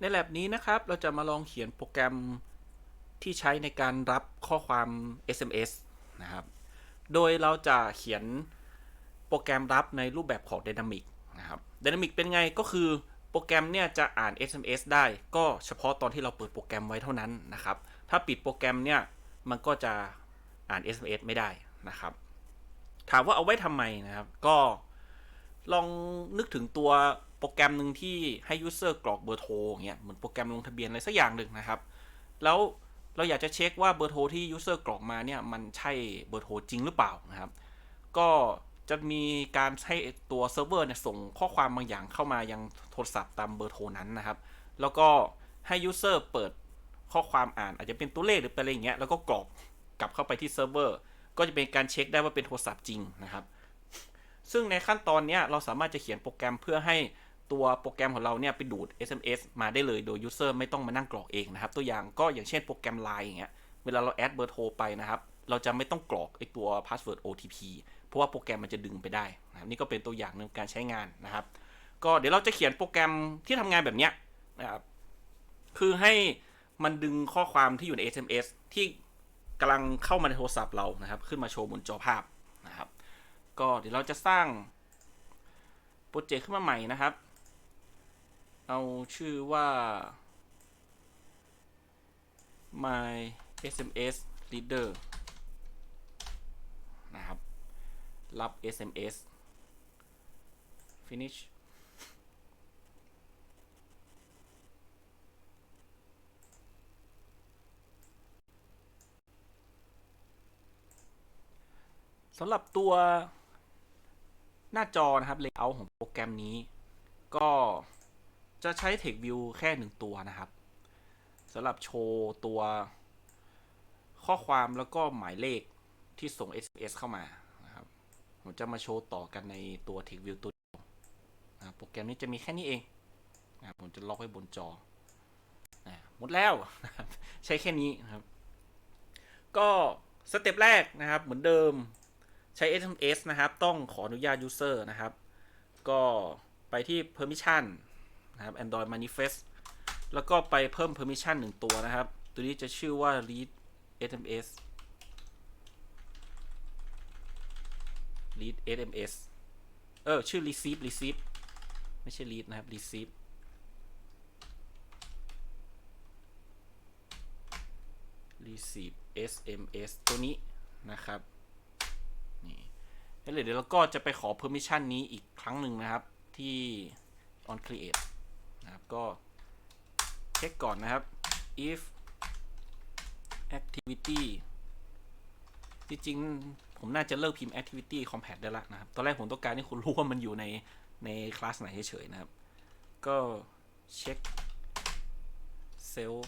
ในแ a บนี้นะครับ เราจะมาลองเขียนโปรแกรมที่ใช้ในการรับข้อความ SMS นะครับ โดยเราจะเขียนโปรแกรมรับในรูปแบบของ Dynamic นะครับ Dynamic เป็นไงก็คือโปรแกรมเนี่ยจะอ่าน SMS ได้ก็เฉพาะตอนที่เราเปิดโปรแกรมไว้เท่านั้นนะครับ ถ้าปิดโปรแกรมเนี่ยมันก็จะอ่าน SMS ไม่ได้นะครับ ถามว่าเอาไว้ทำไมนะครับ ก็ลองนึกถึงตัว โปรแกรมหนึ่งที่ให้ user กรอกเบอร์โทรอย่างเงี้ยเหมือนโปรแกรมลงทะเบียนอะไรสักอย่างหนึ่งนะครับ แล้วเราอยากจะเช็คว่าเบอร์โทรที่ user กรอกมาเนี่ยมันใช่เบอร์โทรจริงหรือเปล่านะครับ ก็จะมีการให้ตัวเซิร์ฟเวอร์เนี่ยส่งข้อความบางอย่างเข้ามายังโทรศัพท์ตามเบอร์โทรนั้นนะครับ แล้วก็ให้ user เปิดข้อความอ่านอาจจะเป็นตัวเลขหรือเป็นอะไรอย่างเงี้ยแล้วก็กรอกกลับเข้าไปที่เซิร์ฟเวอร์ก็จะเป็นการเช็คได้ว่าเป็นโทรศัพท์จริงนะครับ ซึ่งในขั้นตอนเนี้ยเราสามารถจะเขียนโปรแกรมเพื่อให้ ตัวโปรแกรมของเราเนี่ยไปดูด SMS มาได้เลยโดย user ไม่ต้องมานั่งกรอกเองนะครับ ตัวอย่างก็อย่างเช่นโปรแกรม Line อย่างเงี้ย เวลาเราแอดเบอร์โทรไปนะครับ เราจะไม่ต้องกรอกไอตัว password OTP เพราะว่าโปรแกรมมันจะดึงไปได้นะครับนี่ก็เป็นตัวอย่างหนึ่งการใช้งานนะครับ ก็เดี๋ยวเราจะเขียนโปรแกรมที่ทำงานแบบเนี้ยนะครับ คือให้มันดึงข้อความที่อยู่ใน SMS ที่กำลังเข้ามาในโทรศัพท์เรานะครับ ขึ้นมาโชว์บนจอภาพนะครับ ก็เดี๋ยวเราจะสร้างโปรเจกต์ขึ้นมาใหม่นะครับ เอาชื่อว่า my SMS reader นะครับ รับ SMS finish สำหรับตัวหน้าจอนะครับ layout ของโปรแกรมนี้ ก็ จะใช้ text view แค่หนึ่งตัวนะครับสำหรับโชว์ตัวข้อความแล้วก็หมายเลขที่ส่ง SMS เข้ามานะครับ ผมจะมาโชว์ต่อกันในตัว text view ตัวเดียวนะโปรแกรมนี้จะมีแค่นี้เองนะผมจะล็อกไว้บนจอนะหมดแล้วนะครับใช้แค่นี้นะครับ ก็สเต็ปแรกนะครับ เหมือนเดิมใช้ SMS นะครับ ต้องขออนุญาต user นะครับ ก็ไปที่ permission นะครับ Android manifest แล้วก็ไปเพิ่ม permission หนึ่งตัวนะครับ ตัวนี้จะชื่อว่า read SMS read SMS เออ ชื่อ receive receive ไม่ใช่ read นะครับ receive receive SMS ตัวนี้นะครับนี่แล้วเดี๋ยวเราก็จะไปขอ permission นี้อีกครั้งหนึ่งนะครับที่ on create ก็เช็คก่อนนะครับ if activity จริงๆ ผมน่าจะเลิกพิมพ์ activity compact ได้ละนะครับ ตอนแรกผมต้องการให้คุณรู้ว่ามันอยู่ในในคลาสไหนเฉยๆนะครับ ก็เช็ค self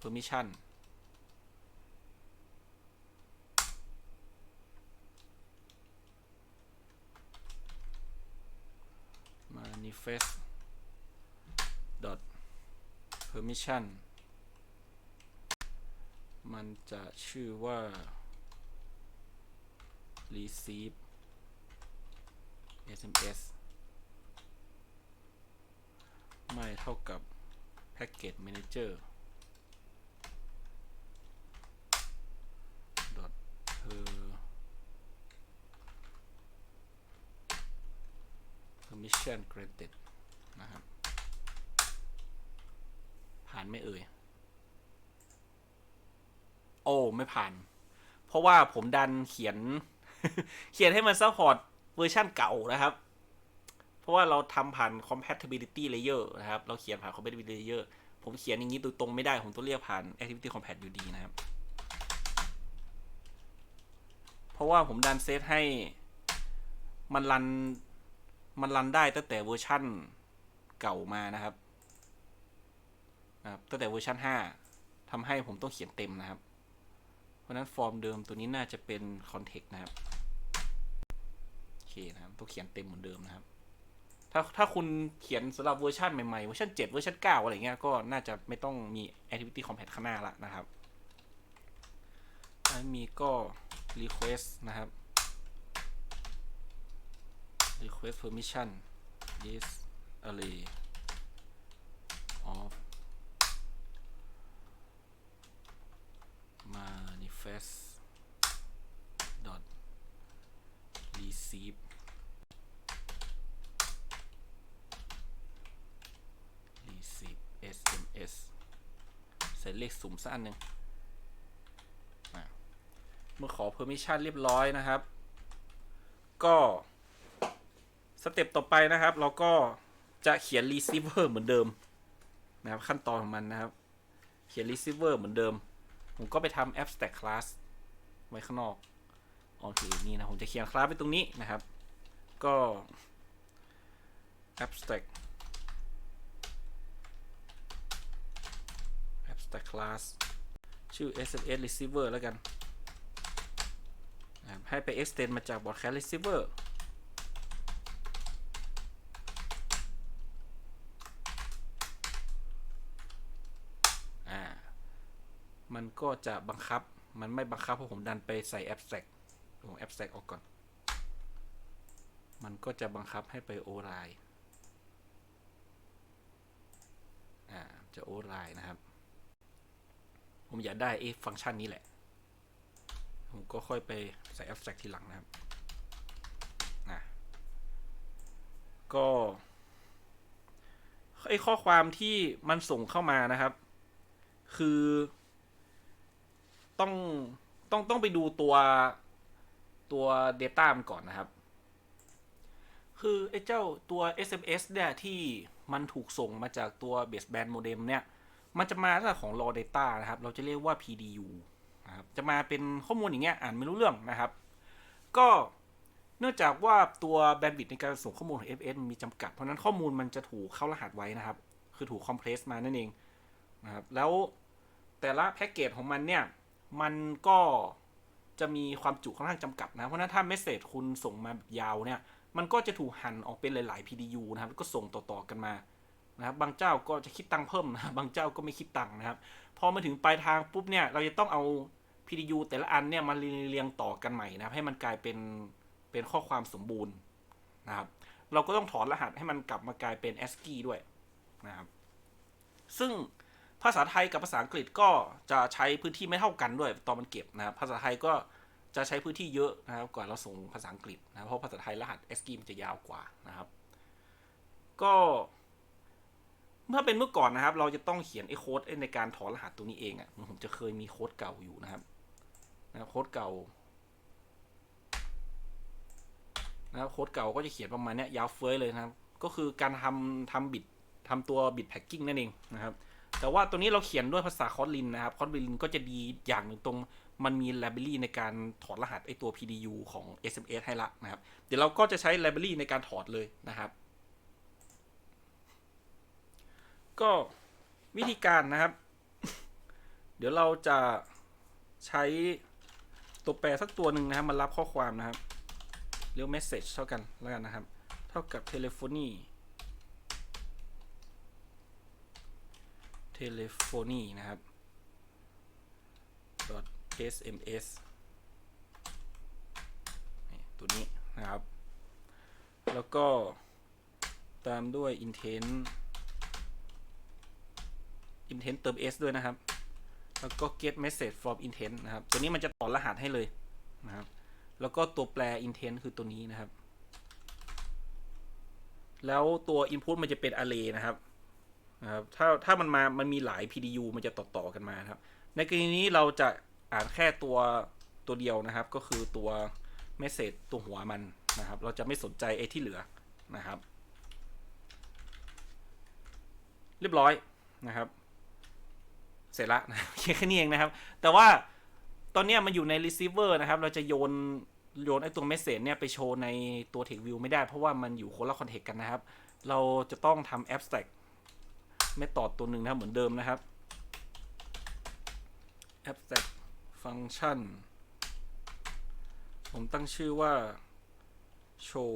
permission manifest dot permission มันจะชื่อว่า receive SMS ไม่เท่ากับ package manager dot permission granted นะครับ ผ่านไม่เอ่ย โอ้ไม่ผ่าน เพราะว่าผมดันเขียน เขียนให้มันซัพพอร์ตเวอร์ชันเก่านะครับ เพราะว่าเราทำผ่าน compatibility layer นะครับ เราเขียนผ่าน compatibility layer ผมเขียนอย่างนี้โดยตรงไม่ได้ ผมต้องเรียกผ่าน activity compat อยู่ดีนะครับ เพราะว่าผมดันเซตให้มันรัน มันรันได้ตั้งแต่เวอร์ชั่นเก่ามานะครับ นะครับตั้งแต่เวอร์ชัน5ทำให้ผมต้องเขียนเต็มนะครับ เพราะนั้นฟอร์มเดิมตัวนี้น่าจะเป็น context นะครับโอเคนะครับต้องเขียนเต็มเหมือนเดิมนะครับ ถ้าถ้าคุณเขียนสำหรับเวอร์ชันใหม่ๆ เวอร์ชัน7เวอร์ชัน9 อะไรเงี้ยก็น่าจะไม่ต้องมี activity compat ข้างหน้าละนะครับถ้ามีก็ request นะครับ request permission this array of class dot receive receive sms ใส่เลขสุ่มสักอันหนึ่งเมื่อขอ permission เรียบร้อยนะครับ ก็สเต็ปต่อไปนะครับ เราก็จะเขียน receiver เหมือนเดิม นะครับ ขั้นตอนของมันนะครับ เขียน receiver เหมือนเดิม ผมก็ไปทำ abstract class ไว้ข้างนอกโอเคนี่นะ ผมจะเขียนคลาสไปตรงนี้นะครับ ก็ abstract abstract class ชื่อ sms receiver แล้วกันนะครับให้ไป extend มาจาก broadcast receiver อ่า มันก็จะบังคับ มันไม่บังคับเพราะผมดันไปใส่ abstract ผม abstract ออกก่อน มันก็จะบังคับให้ไป override อ่า จะ override นะครับ ผมอยากได้ไอ้ฟังก์ชันนี้แหละ ผมก็ค่อยไปใส่ abstract ทีหลังนะครับอะก็ไอ้ข้อความที่มันส่งเข้ามานะครับ คือ ต้องต้องต้องไปดูตัวตัว Data มันก่อนนะครับ คือไอ้เจ้าตัว SMS เนี่ยที่มันถูกส่งมาจากตัว baseband modem เนี่ย มันจะมาจากของ raw data นะครับ เราจะเรียกว่า PDU นะครับ จะมาเป็นข้อมูลอย่างเงี้ย อ่านไม่รู้เรื่องนะครับ ก็เนื่องจากว่าตัวแบนด์วิดในการส่งข้อมูลของ SMS มีจำกัด เพราะฉะนั้นข้อมูลมันจะถูกเข้ารหัสไว้นะครับ คือถูกคอมเพรสมานั่นเองนะครับ แล้วแต่ละแพ็กเกจของมันเนี่ย มันก็จะมีความจุค่อนข้างจำกัดนะ เพราะนั้นถ้าเมสเซจคุณส่งมาแบบยาวเนี่ย มันก็จะถูกหั่นออกเป็นหลาย ๆ PDU นะครับแล้วก็ส่งต่อ ๆ กันมา นะครับ บางเจ้าก็จะคิดตังค์เพิ่มนะ บางเจ้าก็ไม่คิดตังค์นะครับ พอมาถึงปลายทางปุ๊บเนี่ย เราจะต้องเอา PDU แต่ละอันเนี่ยมาเรียงต่อกันใหม่นะครับให้มันกลายเป็น เป็นข้อความสมบูรณ์นะครับ เราก็ต้องถอนรหัสให้มันกลับมากลายเป็น ASCII ด้วยนะครับ ซึ่ง ภาษาไทยกับภาษาอังกฤษก็จะใช้พื้นที่ไม่เท่ากันด้วยตอนมันเก็บนะครับภาษาไทยก็จะใช้พื้นที่เยอะนะครับกว่าเราส่งภาษาอังกฤษนะเพราะภาษาไทยรหัส ASCII มันจะยาวกว่านะครับ ก็เมื่อเป็นเมื่อก่อนนะครับ เราจะต้องเขียนไอ้โค้ดในการถอนรหัสตัวนี้เองอะ่ะผมจะเคยมีโค้ดเก่าอยู่นะครับนะโค้ดเก่านะครับโค้ดเก่าก็จะเขียนประมาณนี้ยาวเฟ้ยเลยนะครับ ก็คือการทำทำบิตทำตัวบิตแพ็กกิ้งนั่นเองนะครับ แต่ว่าตัวนี้เราเขียนด้วยภาษาคอร์ลินนะครับคอร์ลินก็จะดีอย่างหนึ่งตรงมันมี library ในการถอดรหัสไอตัว PDU ของ SMS ให้ละนะครับ เดี๋ยวเราก็จะใช้ library ในการถอดเลยนะครับ ก็วิธีการนะครับ เดี๋ยวเราจะใช้ตัวแปรสักตัวหนึ่งนะครับ มารับข้อความนะครับเรียก message เท่ากันแล้วกันนะครับ เท่ากับ telephony telephony นะครับ dot sms ตัวนี้นะครับ แล้วก็ตามด้วย intent intent เติม s ด้วยนะครับ แล้วก็ get message from intent นะครับ ตัวนี้มันจะต่อรหัสให้เลยนะครับ แล้วก็ตัวแปร intent คือตัวนี้นะครับ แล้วตัว input มันจะเป็น array นะครับ นะครับถ้าถ้ามันมามันมีหลาย PDU มันจะต่อต่อกันมาครับ ในกรณีนี้เราจะอ่านแค่ตัวตัวเดียวนะครับ ก็คือตัว message ตัวหัวมันนะครับ เราจะไม่สนใจไอ้ที่เหลือนะครับ เรียบร้อยนะครับ เสร็จละนะแค่นี้เองนะครับ แต่ว่าตอนนี้มันอยู่ใน receiver นะครับ เราจะโยนโยนไอ้ตัว message เนี่ยไปโชว์ในตัว text view ไม่ได้เพราะว่ามันอยู่คนละ context กันนะครับ เราจะต้องทำ abstract method ตัวหนึ่งนะครับ เหมือนเดิมนะครับ abstract function ผมตั้งชื่อว่า show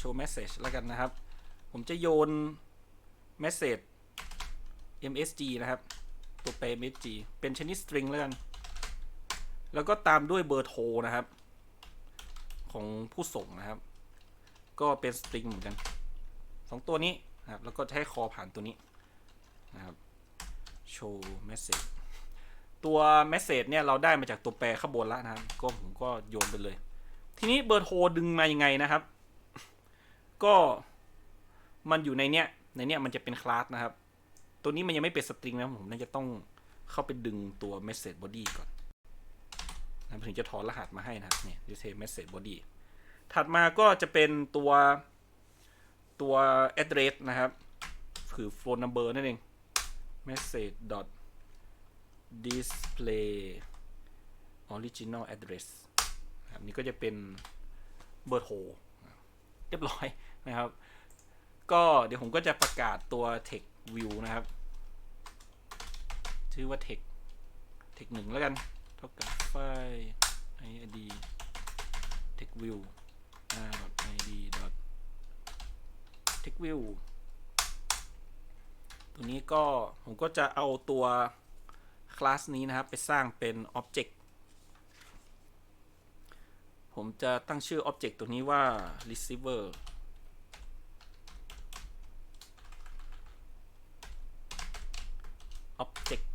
show message แล้วกันนะครับ ผมจะโยน message msg นะครับ ตัวแปร msg เป็นชนิด string แล้วกัน แล้วก็ตามด้วยเบอร์โทรนะครับ ของผู้ส่งนะครับ ก็เป็น string เหมือนกัน สองตัวนี้นะครับแล้วก็ให้คอผ่านตัวนี้นะครับ show message ตัว message เนี่ยเราได้มาจากตัวแปรข้างบนแล้วนะครับ ก็ผมก็โยนไปเลย ทีนี้เบอร์โทรดึงมายังไงนะครับ ก็มันอยู่ในเนี้ย ในเนี้ยมันจะเป็นคลาสนะครับ ตัวนี้มันยังไม่เป็นสตริงนะผมน่าจะต้องเข้าไปดึงตัว message body ก่อนนะถึงจะถอนรหัสมาให้นะครับเนี่ย display message body ถัดมาก็จะเป็นตัว ตัว address นะครับ คือ phone number นั่นเอง message dot display original address นะครับนี่ก็จะเป็นเบอร์โทรเรียบร้อยนะครับ ก็เดี๋ยวผมก็จะประกาศตัว text view นะครับ ชื่อว่า text text หนึ่งแล้วกัน เท่ากับไฟล์ id text view id text view ตัวนี้ก็ผมก็จะเอาตัวคลาสนี้นะครับ ไปสร้างเป็น Object ผมจะตั้งชื่อ Object ตัวนี้ว่า receiver Object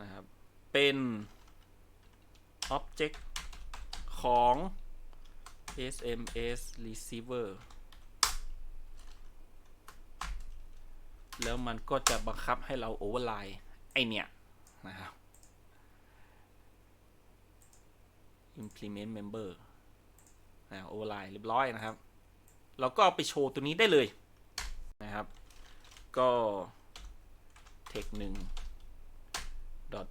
นะครับ เป็น Object ของ SMS receiver แล้วมันก็จะบังคับให้เราโอเวอร์ไลน์ไอเนี่ยนะครับ implement member นะโอเวอร์ไลน์เรียบร้อยนะครับ เราก็เอาไปโชว์ตัวนี้ได้เลยนะครับ ก็ text หนึ่ง dot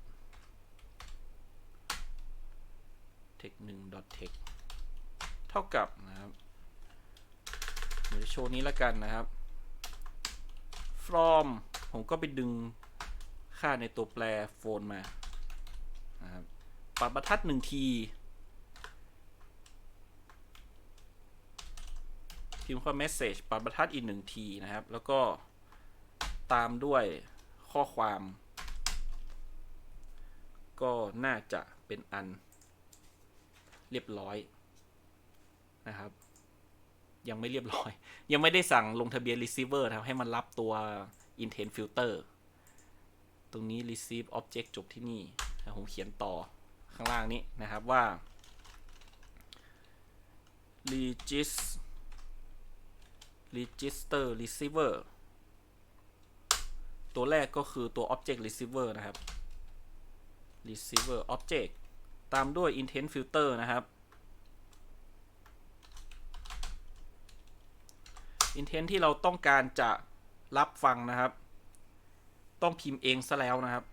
text หนึ่ง dot text เท่ากับนะครับเดี๋ยวโชว์นี้แล้วกันนะครับ from ผมก็ไปดึงค่าในตัวแปรโฟนมานะครับปรับบรรทัดหนึ่งทีพิมพ์ข้อ message ปรับบรรทัดอีกหนึ่งทีนะครับ แล้วก็ตามด้วยข้อความ ก็น่าจะเป็นอันเรียบร้อยนะครับ ยังไม่เรียบร้อย ยังไม่ได้สั่งลงทะเบียน receiver นะครับให้มันรับตัว intent filter ตรงนี้ receive object จบที่นี่แล้วผมเขียนต่อข้างล่างนี้นะครับว่า regis register receiver ตัวแรกก็คือตัว object receiver นะครับ receiver object ตามด้วย intent filter นะครับ intent ที่เราต้องการจะรับฟังนะครับ ต้องพิมพ์เองซะแล้วนะครับ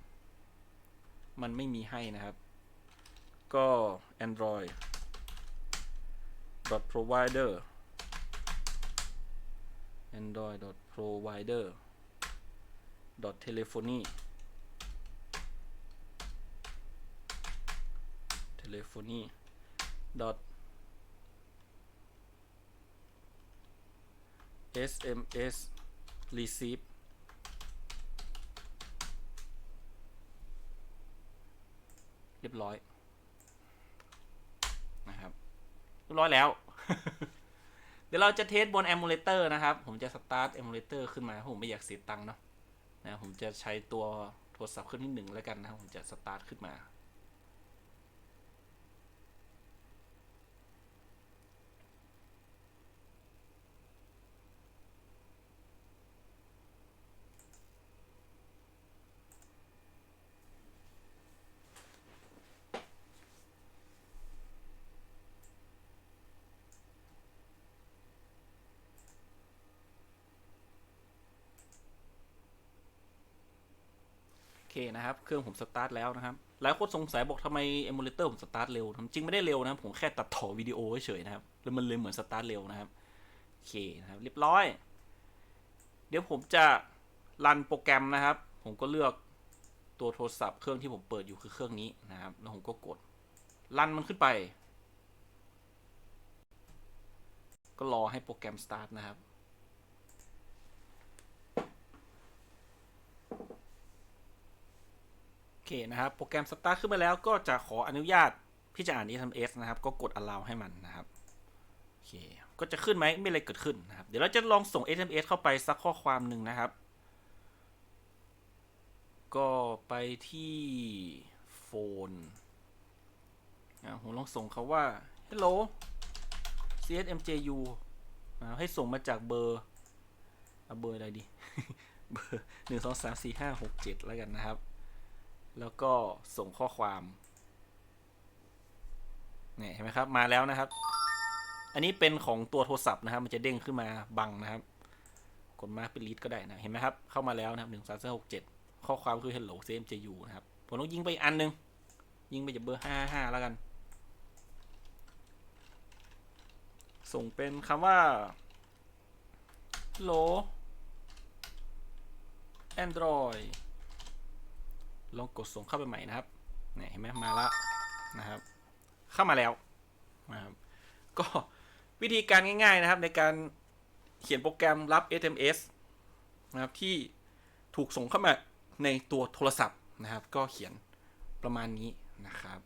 มันไม่มีให้นะครับ ก็ android dot provider android dot provider dot telephony telephony SMS receive เรียบร้อยนะครับ เรียบร้อยแล้ว เดี๋ยวเราจะเทสบน emulator นะครับ ผมจะ start emulator ขึ้นมาผมไม่อยากเสียตังค์เนาะนะผมจะใช้ตัวโทรศัพท์เครื่องที่หนึ่งแล้วกันนะผมจะ start ขึ้นมา เคนะครับ เครื่องผมสตาร์ทแล้วนะครับ หลายคนสงสัยบอกทำไม emulator ผมสตาร์ทเร็วจริงไม่ได้เร็วนะผมแค่ตัดต่อวิดีโอเฉยนะครับ แล้วมันเลยเหมือนสตาร์ทเร็วนะครับ โอเคนะครับ เรียบร้อย เดี๋ยวผมจะรันโปรแกรมนะครับ ผมก็เลือกตัวโทรศัพท์เครื่องที่ผมเปิดอยู่คือเครื่องนี้นะครับ แล้วผมก็กดรันมันขึ้นไป ก็รอให้โปรแกรมสตาร์ทนะครับ โอ เคนะครับ โปรแกรมสตาร์ขึ้นมาแล้วก็จะขออนุญาตที่จะอ่าน SMS นะครับ ก็กด allow ให้มันนะครับโอเคก็จะขึ้นไหมไม่อะไรเกิดขึ้นนะครับ เดี๋ยวเราจะลองส่ง SMS เข้าไปสักข้อความหนึ่งนะครับ ก็ไปที่โฟนอะผมลองส่งเขาว่า hello csmju อ่าให้ส่งมาจากเบอร์เอาเบอร์อะไรดี เบอร์หนึ่งสองสามสี่ห้าหกเจ็ดแล้วกันนะครับ แล้วก็ส่งข้อความเนี่ยเห็นไหมครับ มาแล้วนะครับ อันนี้เป็นของตัวโทรศัพท์นะครับ มันจะเด้งขึ้นมาบังนะครับ กดมาเป็นลีดก็ได้นะ เห็นไหมครับ เข้ามาแล้วนะครับหนึ่งสามสี่หกเจ็ดข้อความคือ hello cmju นะครับ ผมต้องยิงไปอันหนึง ยิงไปจากเบอร์ห้าห้าแล้วกัน ส่งเป็นคำว่า hello android ลองกดส่งเข้าไปใหม่นะครับเนี่ยเห็นไหมมาแล้วนะครับ เข้ามาแล้วนะครับก็วิธีการง่ายๆนะครับในการเขียนโปรแกรมรับ SMS นะครับที่ถูกส่งเข้ามาในตัวโทรศัพท์นะครับ ก็เขียนประมาณนี้นะครับ